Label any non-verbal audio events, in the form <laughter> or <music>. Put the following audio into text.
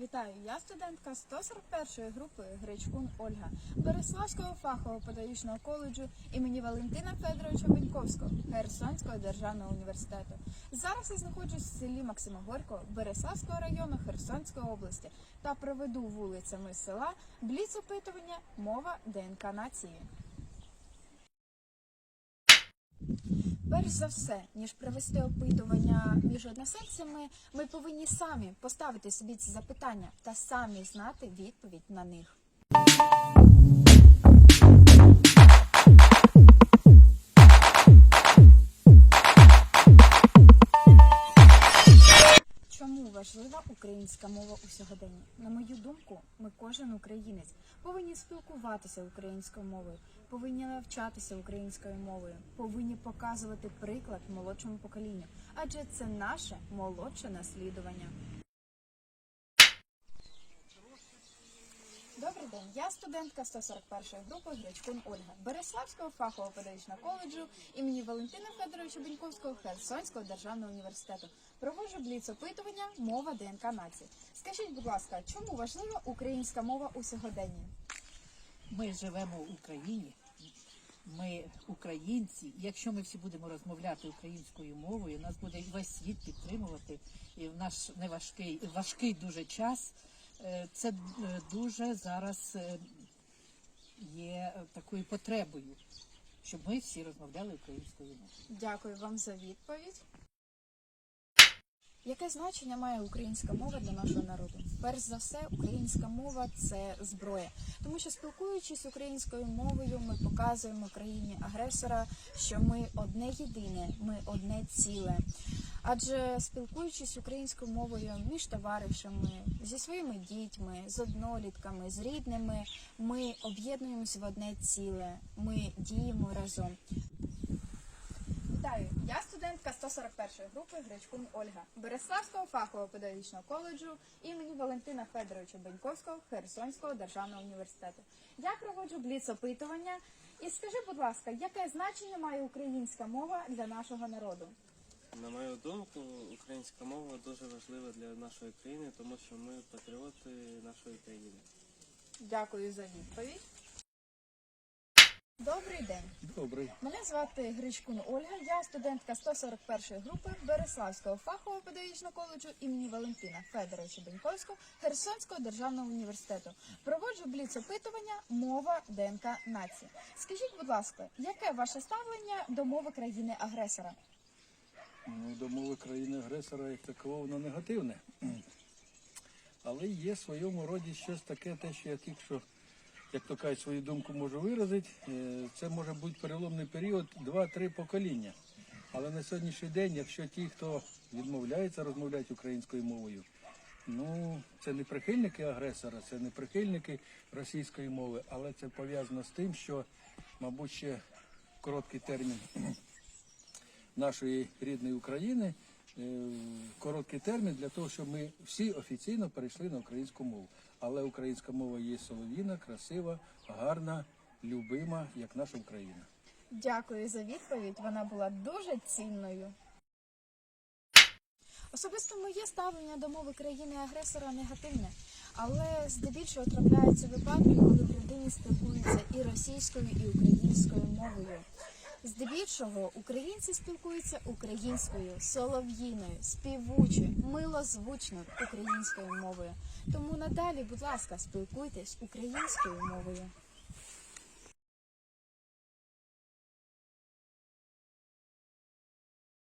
Вітаю, я студентка 141-ї групи Гречкун Ольга Береславського фахового педагогічного коледжу імені Валентина Федоровича Беньковського Херсонського державного університету. Зараз я знаходжусь в селі Максима Горького Береславського району Херсонської області та проведу вулицями села бліц опитування мова ДНК нації. Перш за все, ніж провести опитування між односельцями, ми повинні самі поставити собі ці запитання та самі знати відповідь на них. Українська мова у сьогоденні? На мою думку, ми кожен українець повинні спілкуватися українською мовою, повинні навчатися українською мовою, повинні показувати приклад молодшому поколінню, адже це наше молодше наслідування. Добрий день, я студентка 141-ї групи Гречкун Ольга Береславського фахового педагогічного коледжу імені Валентина Федоровича Беньковського Херсонського державного університету. Проводжу бліц опитування мова ДНК нації. Скажіть, будь ласка, чому важлива українська мова у сьогоденні? Ми живемо в Україні, ми українці. Якщо ми всі будемо розмовляти українською мовою, нас буде весь світ підтримувати. І в наш неважкий важкий дуже час. Е, Це е, дуже зараз е, є такою потребою, щоб ми всі розмовляли українською мовою. Дякую вам за відповідь. Яке значення має українська мова для нашого народу? Перш за все, українська мова це зброя, тому що спілкуючись українською мовою, ми показуємо країні агресора, що ми одне єдине, ми одне ціле. Адже спілкуючись українською мовою між товаришами, зі своїми дітьми, з однолітками, з рідними, ми об'єднуємося в одне ціле, ми діємо разом. Вітаю, я студентка 141-ї групи Гречкун Ольга Береславського фахового педагогічного коледжу імені Валентина Федоровича Беньковського Херсонського державного університету. Я проводжу бліц опитування. І скажи, будь ласка, яке значення має українська мова для нашого народу? На мою думку, українська мова дуже важлива для нашої країни, тому що ми патріоти нашої країни. Дякую за відповідь. Добрий день. Добрий. Мене звати Гречкун Ольга, я студентка 141-ї групи Береславського фахового педагогічного коледжу імені Валентина Федоровича Беньковського Херсонського державного університету. Проводжу бліц опитування мова ДНК нації. Скажіть, будь ласка, яке ваше ставлення до мови країни агресора? Ну, до мови країни-агресора як таково воно негативне. <clears throat> Але є в своєму роді щось таке, те, що я тільки що, як то кажуть, свою думку можу виразити. Е, Це може бути переломний період 2-3 покоління. Але на сьогоднішній день, якщо ті, хто відмовляється розмовляти українською мовою, ну це не прихильники агресора, це не прихильники російської мови, але це пов'язано з тим, що, мабуть, ще короткий термін нашої рідної України е, в короткий термін для того, щоб ми всі офіційно перейшли на українську мову. Але українська мова є солов'їна, красива, гарна, любима, як наша Україна. Дякую за відповідь. Вона була дуже цінною. Особисто моє ставлення до мови країни-агресора негативне, але здебільшого трапляються випадки, коли в родині спілкуються і російською, і українською мовою. Здебільшого українці спілкуються українською, солов'їною, співучою, милозвучною українською мовою. Тому надалі, будь ласка, спілкуйтесь українською мовою.